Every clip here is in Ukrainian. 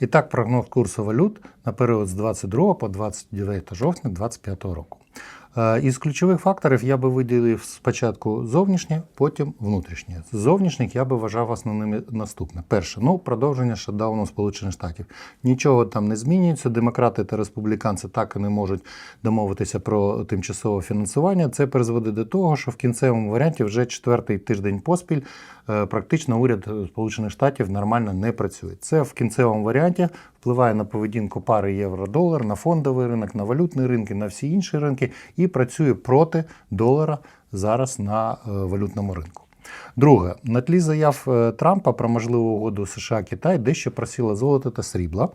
І так, прогноз курсу валют на період з 22 по 29 жовтня 2025 року. Е, Із ключових факторів я би виділив спочатку зовнішнє, потім внутрішнє. Зовнішніх я би вважав основними наступне. Перше, ну продовження шатдауну Сполучених Штатів. Нічого там не змінюється. Демократи та республіканці так і не можуть домовитися про тимчасове фінансування. Це призводить до того, що в кінцевому варіанті вже четвертий тиждень поспіль практично уряд Сполучених Штатів нормально не працює. Це в кінцевому варіанті впливає на поведінку пари євро-долар, на фондовий ринок, на валютні ринки, на всі інші ринки і працює проти долара зараз на е, валютному ринку. Друге, на тлі заяв е, Трампа про можливу угоду США Китай дещо просіло золото та срібла,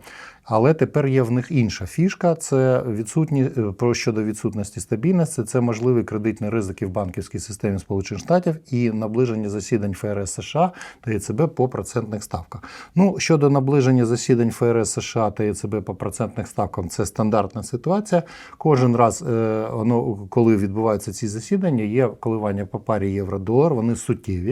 але тепер є в них інша фішка: це відсутні е, про щодо відсутності стабільності, це можливі кредитні ризики в банківській системі Сполучених Штатів і наближення засідань ФРС США та ЕЦБ по процентних ставках. Ну щодо наближення засідань ФРС США та ЕЦБ по процентних ставкам, це стандартна ситуація. Кожен раз, е, воно, коли відбуваються ці засідання, є коливання по парі євро-долар, вони суттєві.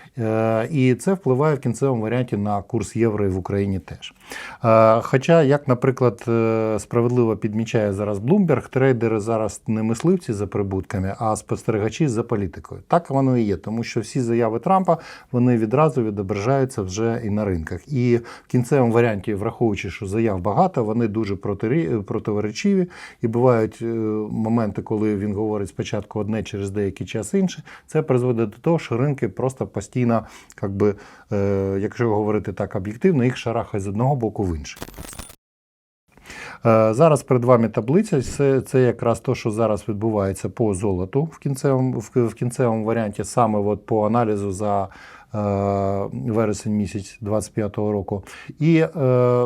І це впливає в кінцевому варіанті на курс євро і в Україні теж. Е, Хоча, як, наприклад, е, справедливо підмічає зараз Bloomberg, трейдери зараз не мисливці за прибутками, а спостерігачі за політикою. Так воно і є, тому що всі заяви Трампа вони відразу відображаються вже і на ринках. І в кінцевому варіанті, враховуючи, що заяв багато, вони дуже противоречиві. І бувають е, моменти, коли він говорить спочатку одне, через деякий час інше. Це призводить до того, що ринки просто постійно, як би, е, якщо говорити так об'єктивно, їх шарахає з одного боку в інший. Е, Зараз перед вами таблиця. Це, це якраз те, що зараз відбувається по золоту в кінцевому, в, в кінцевому варіанті, саме от по аналізу за е, вересень місяць 25-го року. І е,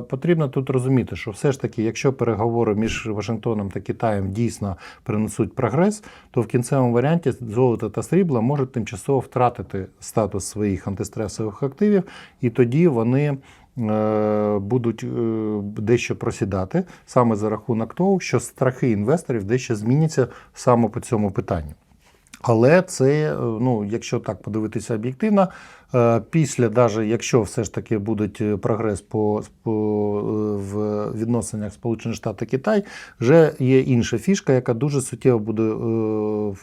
потрібно тут розуміти, що все ж таки, якщо переговори між Вашингтоном та Китаєм дійсно принесуть прогрес, то в кінцевому варіанті золото та срібло можуть тимчасово втратити статус своїх антистресових активів, і тоді вони будуть е, дещо просідати саме за рахунок того, що страхи інвесторів дещо зміняться саме по цьому питанню. Але це, е, ну, якщо так подивитися об'єктивно, е, після, навіть якщо все ж таки буде е, прогрес по, по е, в відносинах Сполучених Штатів Китай, вже є інша фішка, яка дуже суттєво буде е,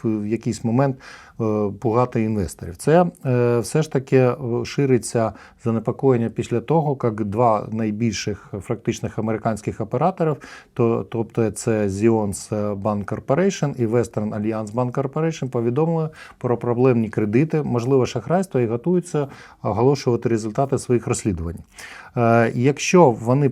в якийсь момент е, пугати інвесторів. Це е, все ж таки е, шириться занепокоєння після того, як два найбільших фактичних американських операторів, то, тобто це Zions Bank Corporation і Western Alliance Bank Corporation, повідомили про проблемні кредити, можливе шахрайство і готуються оголошувати результати своїх розслідувань. Е, Якщо вони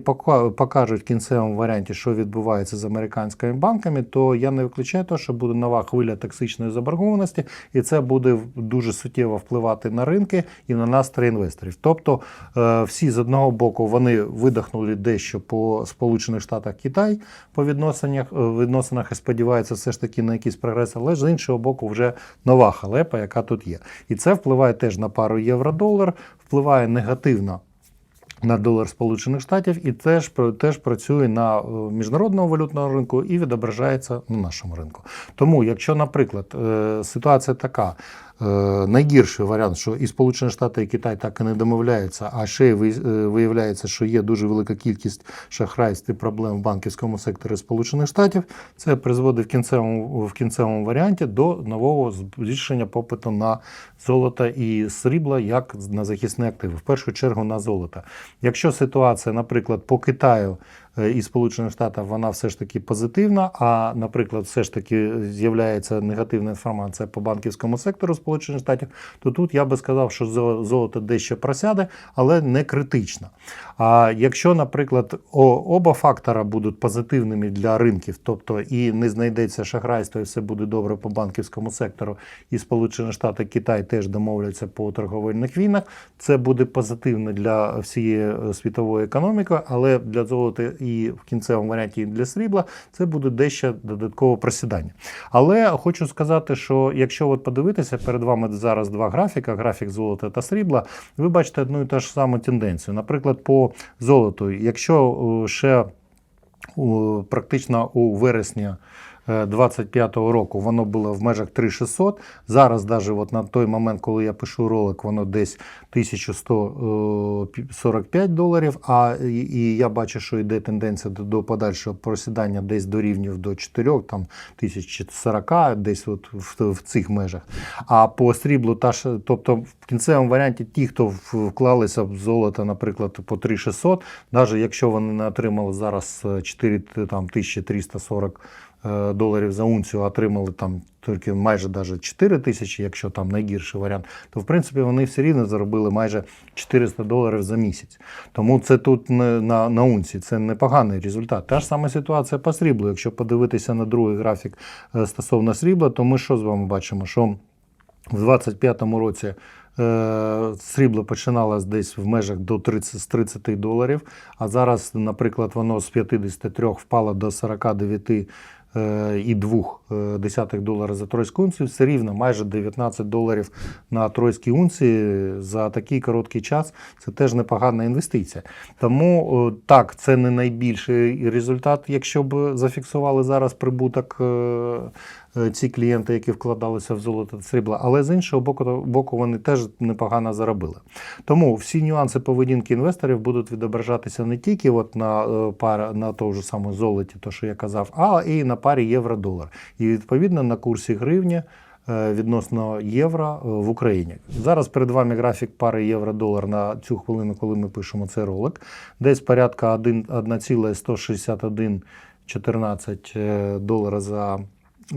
покажуть в кінцевому варіанті, що відбувається з американськими банками, то я не виключаю те, що буде нова хвиля токсичної заборгованості, і це буде дуже суттєво впливати на ринки і на настрій інвесторів. Тобто е, всі з одного боку вони видихнули дещо по Сполучених Штатах Китай по відносинах, е, відносинах і сподіваються все ж таки на якийсь прогрес, але ж з іншого боку, вже нова халепа, яка тут є. І це впливає теж на пару євро-долар, впливає негативно на долар Сполучених Штатів і теж, теж працює на е, міжнародному валютному ринку і відображається на нашому ринку. Тому, якщо, наприклад, е, ситуація така. Е, Найгірший варіант, що і Сполучені Штати, і Китай так і не домовляються, а ще е, виявляється, що є дуже велика кількість шахрайств і проблем в банківському секторі Сполучених Штатів. Це призводить в кінцевому, в кінцевому варіанті до нового збільшення попиту на золото і срібло як на захисні активи, в першу чергу на золото. Якщо ситуація, наприклад, по Китаю і Сполучених Штатів вона все ж таки позитивна, а, наприклад, все ж таки з'являється негативна інформація по банківському сектору Сполучених Штатів, то тут я би сказав, що золото дещо просяде, але не критично. А якщо, наприклад, оба фактора будуть позитивними для ринків, тобто і не знайдеться шахрайство, і все буде добре по банківському сектору, і Сполучені Штати Китай теж домовляться по торговельних війнах, це буде позитивно для всієї е, світової економіки, але для золота і в кінцевому варіанті і для срібла це буде дещо додаткове просідання. Але хочу сказати, що якщо от подивитися, перед вами зараз два графіка: графік золота та срібла, ви бачите одну і ту ж саму тенденцію. Наприклад, по золоту, якщо е, ще практично у вересні. 25-го року воно було в межах 3600. Зараз, навіть от на той момент, коли я пишу ролик, воно десь 1145 доларів. А і, я бачу, що йде тенденція до, подальшого просідання десь до рівнів до 4, там 1040, десь от в, в цих межах. А по сріблу, та ж, тобто в кінцевому варіанті ті, хто вклалися в золото, наприклад, по 3600, навіть якщо вони не отримали зараз е, 4 там, 1340 е, доларів за унцію, отримали там тільки майже даже 4 тисячі, якщо там найгірший варіант, то в принципі вони все рівно заробили майже 400 доларів за місяць. Тому це тут не на, на унції, це непоганий результат. Та ж сама ситуація по сріблу. Якщо подивитися на другий графік е, стосовно срібла, то ми що з вами бачимо? Що в 25-му році е, срібло починалось десь в межах до 30, з 30 доларів, а зараз, наприклад, воно з 53 впало до 49 е, і 2 е, долара за тройську унцію, все рівно майже 19 доларів на тройській унції за такий короткий час. Це теж непогана інвестиція. Тому так, це не найбільший результат, якщо б зафіксували зараз прибуток е, ці клієнти, які вкладалися в золото та срібло, але з іншого боку, боку вони теж непогано заробили. Тому всі нюанси поведінки інвесторів будуть відображатися не тільки от на е, пара на тому ж самому золоті, то що я казав, а і на парі євро-долар. І відповідно на курсі гривні. е, Відносно євро е, в Україні зараз перед вами графік пари євро-долар на цю хвилину, коли ми пишемо цей ролик. Десь порядка 1 1,161 14 е, долара за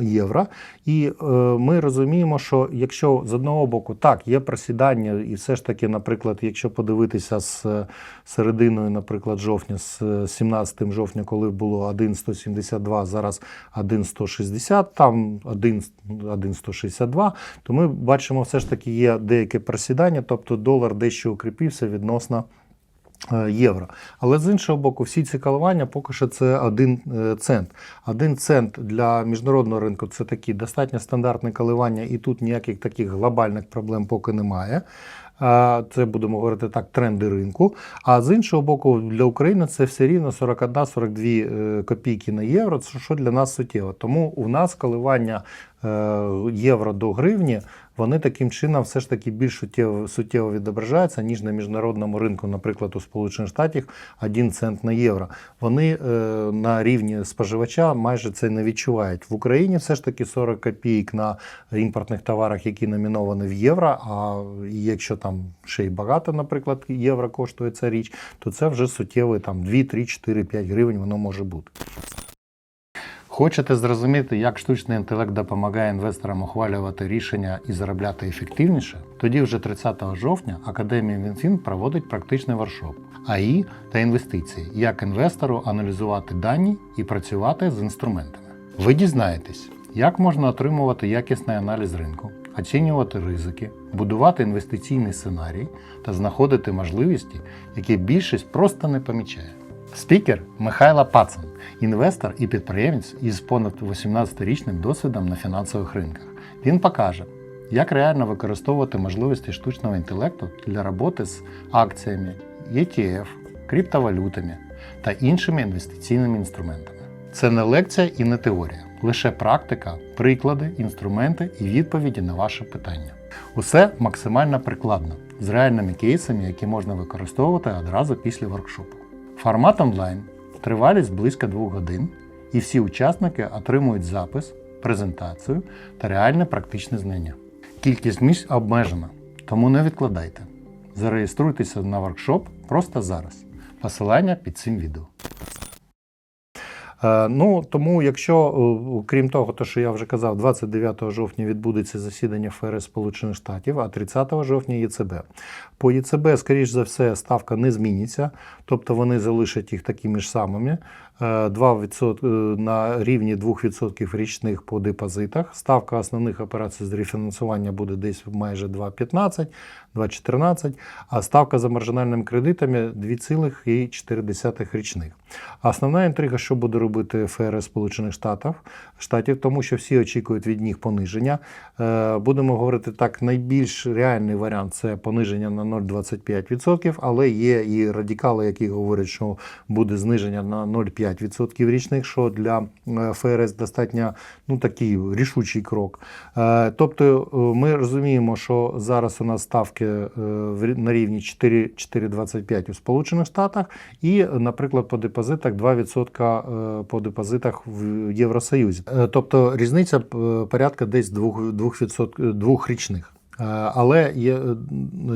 євро. І е, ми розуміємо, що якщо з одного боку так є просідання, і все ж таки, наприклад, якщо подивитися з е, серединою, наприклад, жовтня, з е, 17 жовтня, коли було 1,172, зараз 1,160, там 1 1,162, то ми бачимо, все ж таки є деяке просідання, тобто долар дещо укріпився відносно е, євро. Але з іншого боку, всі ці коливання поки що це один е, цент. Один цент для міжнародного ринку це такі достатньо стандартні коливання, і тут ніяких таких глобальних проблем поки немає. Це будемо говорити так, тренди ринку. А з іншого боку, для України це все рівно 41-42 е, копійки на євро, це що для нас суттєво. Тому у нас коливання е, євро до гривні, вони таким чином все ж таки більш суттєво, суттєво відображаються, ніж на міжнародному ринку, наприклад, у Сполучених Штатах 1 цент на євро. Вони е, на рівні споживача майже це не відчувають. В Україні все ж таки 40 копійок на імпортних товарах, які номіновані в євро. А якщо там ще й багато, наприклад, євро коштує ця річ, то це вже суттєвий там 2, 3, 4, 5 гривень воно може бути. Хочете зрозуміти, як штучний інтелект допомагає інвесторам ухвалювати рішення і заробляти ефективніше? Тоді вже 30 жовтня Академія Мінфін проводить практичний воркшоп АІ та інвестиції, як інвестору аналізувати дані і працювати з інструментами. Ви дізнаєтесь, як можна отримувати якісний аналіз ринку, оцінювати ризики, будувати інвестиційний сценарій та знаходити можливості, які більшість просто не помічає. Спікер Михайло Пацан, інвестор і підприємець із понад 18-річним досвідом на фінансових ринках. Він покаже, як реально використовувати можливості штучного інтелекту для роботи з акціями, ETF, криптовалютами та іншими інвестиційними інструментами. Це не лекція і не теорія, лише практика, приклади, інструменти і відповіді на ваші питання. Усе максимально прикладно, з реальними кейсами, які можна використовувати одразу після воркшопу. Формат онлайн, тривалість близько 2 годин, і всі учасники отримують запис, презентацію та реальне практичне знання. Кількість місць обмежена, тому не відкладайте. Зареєструйтеся на воркшоп просто зараз. Посилання під цим відео. Е, Ну тому, якщо е, крім того, то що я вже казав, 29 жовтня відбудеться засідання ФРС Сполучених Штатів, а 30 жовтня ЄЦБ. По ЄЦБ, скоріш за все, ставка не зміниться, тобто вони залишать їх такими ж самими. Е, 2% на рівні 2% річних по депозитах. Ставка основних операцій з рефінансування буде десь майже 2,15, 2,14, а ставка за маржинальними кредитами 2,4 річних. Основна інтрига, що буде робити ФРС Сполучених Штатів, Штатів, тому що всі очікують від них пониження. Е, Будемо говорити так, найбільш реальний варіант це пониження на 0,25%, але є і радикали, які говорять, що буде зниження на 0,5% річних, що для е, ФРС достатньо ну, такий рішучий крок. Е, Тобто е, ми розуміємо, що зараз у нас ставки е, в рі- на рівні 4 4,25 у Сполучених Штатах і, наприклад, по депозитах 2% е, по депозитах в Євросоюзі. Е, Тобто різниця е, порядка десь 2%, 2%, двох річних. Е, Але є, е,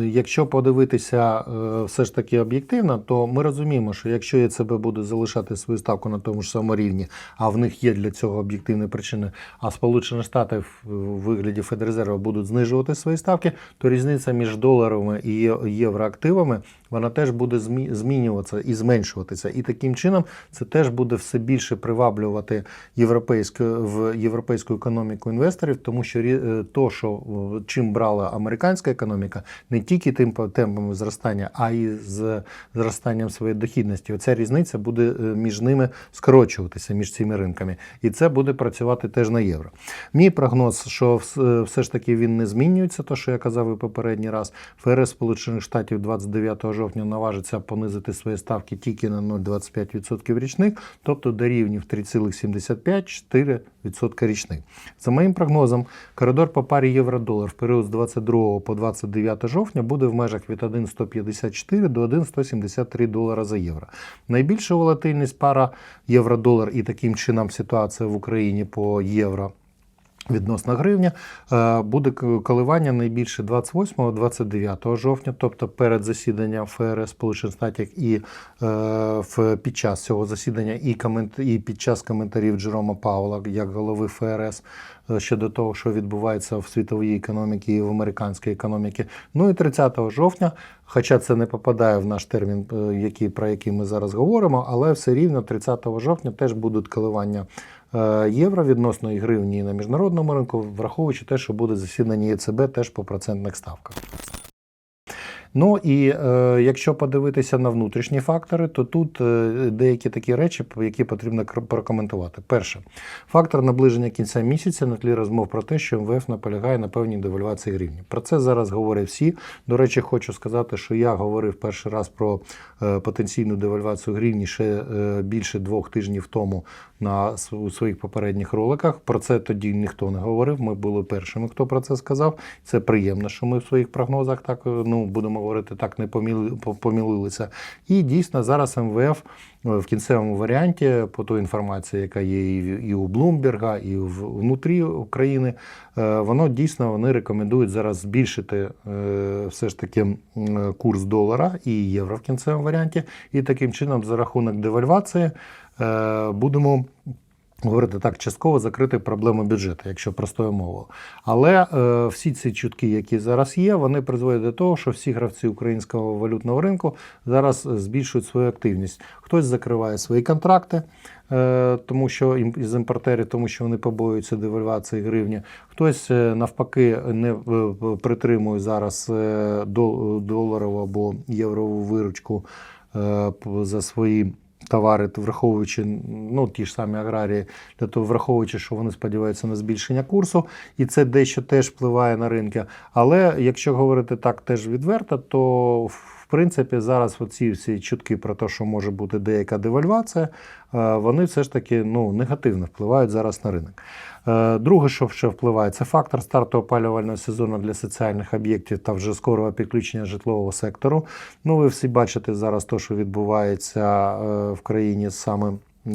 якщо подивитися е, все ж таки об'єктивно, то ми розуміємо, що якщо ЄЦБ буде залишати свою ставку на тому ж самому рівні, а в них є для цього об'єктивні причини, а Сполучені Штати в вигляді Федрезерву будуть знижувати свої ставки, то різниця між доларовими і євроактивами вона теж буде змі- змінюватися і зменшуватися. І таким чином це теж буде все більше приваблювати європейську в європейську економіку інвесторів, тому що е, то, що е, чим брала американська економіка, не тільки тим темпами зростання, а й з зростанням своєї дохідності. Оця різниця буде е, між ними скорочуватися між цими ринками, і це буде працювати теж на євро. Мій прогноз, що все ж таки він не змінюється, то що я казав і попередній раз. ФРС Сполучених Штатів 29 жовтня наважиться понизити свої ставки тільки на 0,25% річних, тобто до рівнів 3,75-4% річних. За моїм прогнозом, коридор по парі євро-долар в період з 22 по 29 жовтня буде в межах від 1,154 до 1,173 долара за євро. Найбільша волатильність пара євро-долар і таким чином ситуація в Україні по євро. Відносно гривня Е, буде коливання найбільше 28-29 жовтня, тобто перед засіданням ФРС Сполучених Штатів і е, під час цього засідання, і комент і під час коментарів Джерома Паула як голови ФРС е, щодо того, що відбувається в світовій економіці і в американській економіці. Ну і 30 жовтня, хоча це не попадає в наш термін, е, який про який ми зараз говоримо, але все рівно 30 жовтня теж будуть коливання євро відносно і гривні на міжнародному ринку, враховуючи те, що буде засідання ЄЦБ теж по процентних ставках. Ну і е, якщо подивитися на внутрішні фактори, то тут е, деякі такі речі, які потрібно прокоментувати. Перше, фактор наближення кінця місяця на тлі розмов про те, що МВФ наполягає на певній девальвації гривні. Про це зараз говорять всі. До речі, хочу сказати, що я говорив перший раз про е, потенційну девальвацію гривні ще е, більше двох тижнів тому на у своїх попередніх роликах. Про це тоді ніхто не говорив. Ми були першими, хто про це сказав. Це приємно, що ми в своїх прогнозах так ну будемо говорити, так не поміли, помілилися. І дійсно зараз МВФ е, в кінцевому варіанті, по той інформації, яка є і, у Блумберга, і внутрі України, е, воно дійсно вони рекомендують зараз збільшити е, все ж таки курс долара і євро в кінцевому варіанті. І таким чином, за рахунок девальвації, будемо. Говорити так, частково закрити проблему бюджету, якщо простою мовою. Але е, всі ці чутки, які зараз є, вони призводять до того, що всі гравці українського валютного ринку зараз е, збільшують свою активність. Хтось закриває свої контракти, е, тому що ім- із імпортерів, тому що вони побоюються девальвації гривні. Хтось е, навпаки не притримує зараз доларову або єврову виручку за свої товари, враховуючи ну, ті ж самі аграрії, для того, враховуючи, що вони сподіваються на збільшення курсу, і це дещо теж впливає на ринки. Але якщо говорити так теж відверто, то в принципі зараз оці всі чутки про те, що може бути деяка девальвація, е, вони все ж таки ну, негативно впливають зараз на ринок. Е, Друге, що ще впливає, це фактор старту опалювального сезону для соціальних об'єктів та вже скорого підключення житлового сектору. Ну, ви всі бачите зараз те, що відбувається е, в країні саме.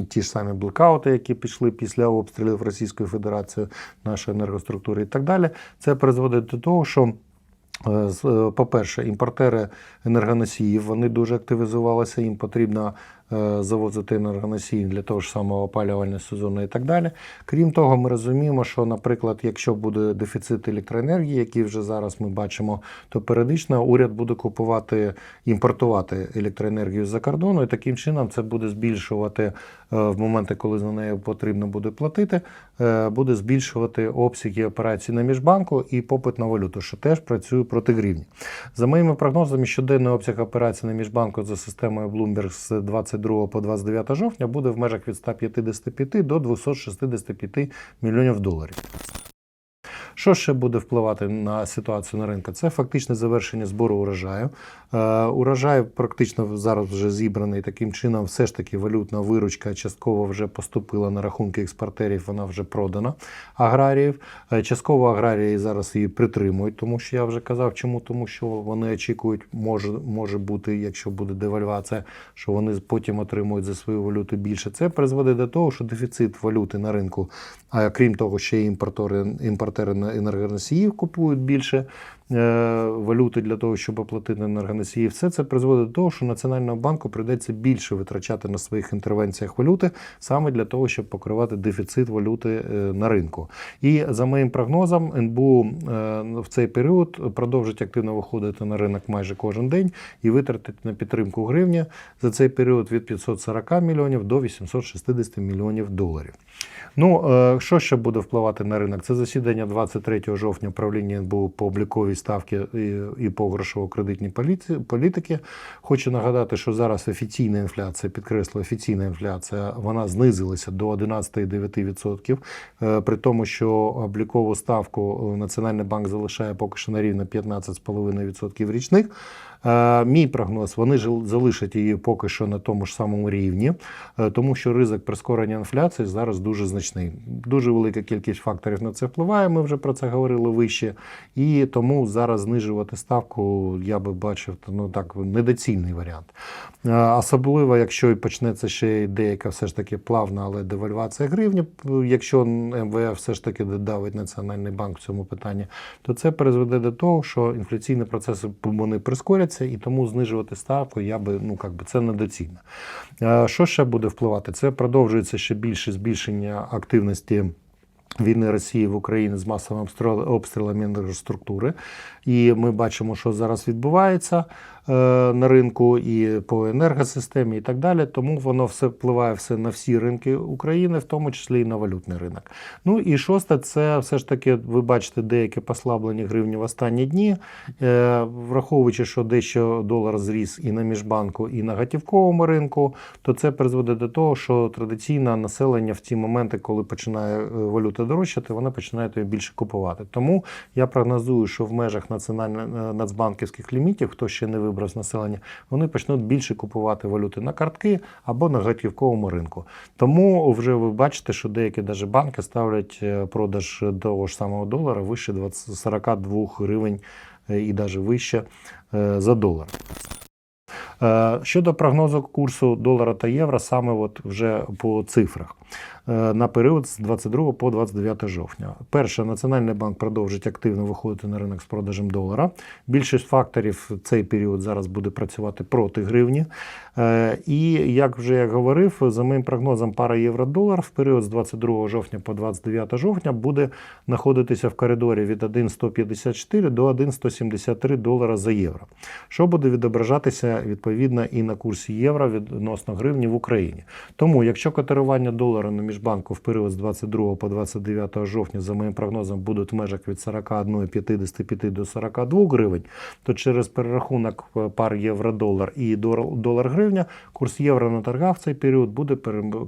Ті ж самі блекаути, які пішли після обстрілів Російською Федерацією, нашої енергоструктури і так далі. Це призводить до того, що Е, По-перше, імпортери енергоносіїв вони дуже активізувалися. Їм потрібно е, завозити енергоносії для того ж самого опалювального сезону і так далі. Крім того, ми розуміємо, що, наприклад, якщо буде дефіцит електроенергії, який вже зараз ми бачимо, то періодично уряд буде купувати, імпортувати електроенергію з-за кордону, і таким чином це буде збільшувати в моменти, коли за неї потрібно буде платити, е, буде збільшувати обсяги операцій на міжбанку і попит на валюту, що теж працює проти гривні. За моїми прогнозами, щоденний обсяг операцій на міжбанку за системою Bloomberg з 22 по 29 жовтня буде в межах від 155 до 265 мільйонів доларів. Що ще буде впливати на ситуацію на ринку? Це фактичне завершення збору урожаю. Е, урожай практично зараз вже зібраний таким чином. Все ж таки валютна виручка частково вже поступила на рахунки експортерів, вона вже продана аграріїв. Е, частково аграрії зараз її притримують, тому що я вже казав, чому? Тому що вони очікують, може, може бути, якщо буде девальвація, що вони потім отримують за свою валюту більше. Це призведе до того, що дефіцит валюти на ринку, а крім того, ще й імпортери, імпортери енергоносіїв купують більше валюти для того, щоб оплатити енергоносії. Все це призводить до того, що Національному банку прийдеться більше витрачати на своїх інтервенціях валюти саме для того, щоб покривати дефіцит валюти е, на ринку. І за моїм прогнозом, НБУ е, в цей період продовжить активно виходити на ринок майже кожен день і витратить на підтримку гривні за цей період від 540 мільйонів до 860 мільйонів доларів. Ну, е, що ще буде впливати на ринок? Це засідання 23 жовтня правління НБУ по обліковій ставки і, і по грошово-кредитній політики. Хочу нагадати, що зараз офіційна інфляція, підкреслю, офіційна інфляція, вона знизилася до 11,9%, е, при тому, що облікову ставку Національний банк залишає поки що на рівні 15,5% річних. Е, Мій прогноз, вони жил- залишать її поки що на тому ж самому рівні, е, тому що ризик прискорення інфляції зараз дуже значний. Дуже велика кількість факторів на це впливає. Ми вже про це говорили вище. І тому зараз знижувати ставку я би бачив ну так недоцільний варіант. Е, Особливо, якщо і почнеться ще деяка все ж таки плавна, але девальвація гривні. Якщо МВФ все ж таки додавить Національний банк в цьому питанні, то це призведе до того, що інфляційні процеси вони прискоряться, і тому знижувати ставку я би ну як би це недоцільно. Е, Що ще буде впливати? Це продовжується ще більше збільшення активності. Війни Росії в Україні з масовим обстріл- обстрілами інфраструктури, і ми бачимо, що зараз відбувається е, на ринку і по енергосистемі, і так далі. Тому воно все впливає все на всі ринки України, в тому числі і на валютний ринок. Ну і шосте, це все ж таки, ви бачите, деяке послаблення гривні в останні дні, Е, враховуючи, що дещо долар зріс і на міжбанку, і на готівковому ринку, то це призведе до того, що традиційно населення в ті моменти, коли починає е, валюта дорожчати, починає її більше купувати. Тому я прогнозую, що в межах е, нацбанківських лімітів, хто ще не вибрав з населення, вони почнуть більше купувати валюти на картки або на готівковому ринку. Тому вже ви бачите, що деякі даже банки ставлять е, продаж того ж самого долара вище 20, 42 гривень е, і навіть вище за долар. Щодо прогнозу курсу долара та євро, саме от вже по цифрах на період з 22 по 29 жовтня. Перше, Національний банк продовжить активно виходити на ринок з продажем долара. Більшість факторів в цей період зараз буде працювати проти гривні. Е, І як вже я говорив, за моїм прогнозом, пара євро-долар в період з 22 жовтня по 29 жовтня буде знаходитися в коридорі від 1,154 до 1,173 долара за євро, що буде відображатися відповідно і на курсі євро відносно гривні в Україні. Тому, якщо котирування долара на міжбанку в період з 22 по 29 жовтня, за моїм прогнозом, будуть в межах від 41,55 до 42 гривень, то через перерахунок е, пар євро-долар і долар-гривня курс євро на торгах в цей період буде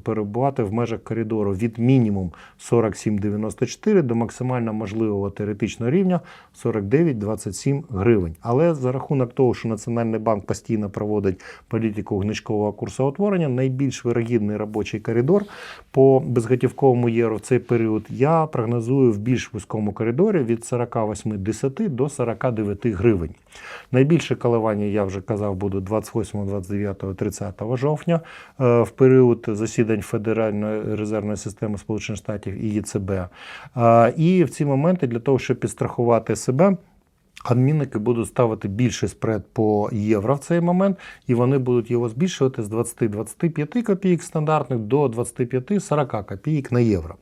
перебувати в межах коридору від мінімум 47,94 до максимально можливого теоретичного рівня 49,27 гривень. Але за рахунок того, що Національний банк постійно проводить політику гнучкового курсоутворення, найбільш вирогідний робочий коридор по безготівковому євро в цей період я прогнозую в більш вузькому коридорі від 48,10 до 49 гривень. Найбільше коливання, я вже казав, будуть 28, 29, 30 жовтня е, в період засідань Федеральної резервної системи Сполучених Штатів і ЄЦБ. Е, І в ці моменти для того, щоб підстрахувати себе. Адмінники будуть ставити більший спред по євро в цей момент, і вони будуть його збільшувати з 20-25 копійок стандартних до 25-40 копійок на євро.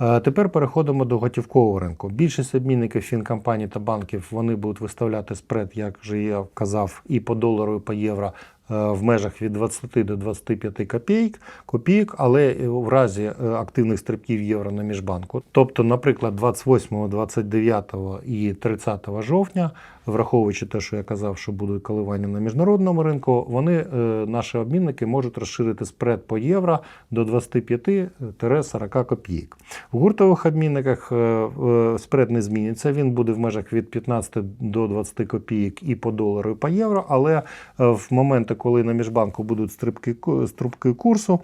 Е, Тепер переходимо до готівкового ринку. Більшість обмінників фінкомпаній та банків вони будуть виставляти спред, як вже я казав, і по долару, і по євро в межах від 20 до 25 копійок, копійок, але е, в разі е, активних стрибків євро на міжбанку, тобто, наприклад, 28, 29 і 30 жовтня, враховуючи те, що я казав, що будуть коливання на міжнародному ринку, вони, е, наші обмінники, можуть розширити спред по євро до 25-40 копійок. В гуртових обмінниках е, е, спред не зміниться. Він буде в межах від 15 до 20 копійок і по долару, і по євро. Але в моменти, коли на міжбанку будуть стрибки, стрибки курсу,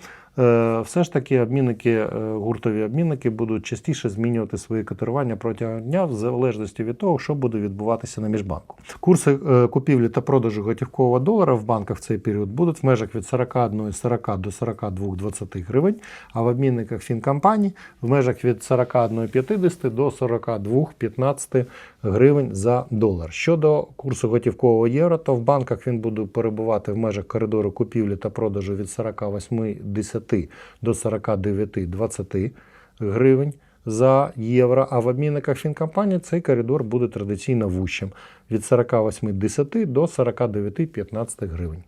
все ж таки обмінники, е, гуртові обмінники будуть частіше змінювати свої котирування протягом дня, в залежності від того, що буде відбуватися на міжбанку. Курси е, купівлі та продажу готівкового долара в банках в цей період будуть в межах від 41,40 до 42,20 гривень, а в обмінниках фінкомпаній в межах від 41,50 до 42,15 гривень за долар. Щодо курсу готівкового євро, то в банках він буде перебувати в межах коридору купівлі та продажу від 48,10 до 49,20 гривень за євро, а в обмінниках фінкомпанії цей коридор буде традиційно вущим від 48,10 до 49,15 гривень.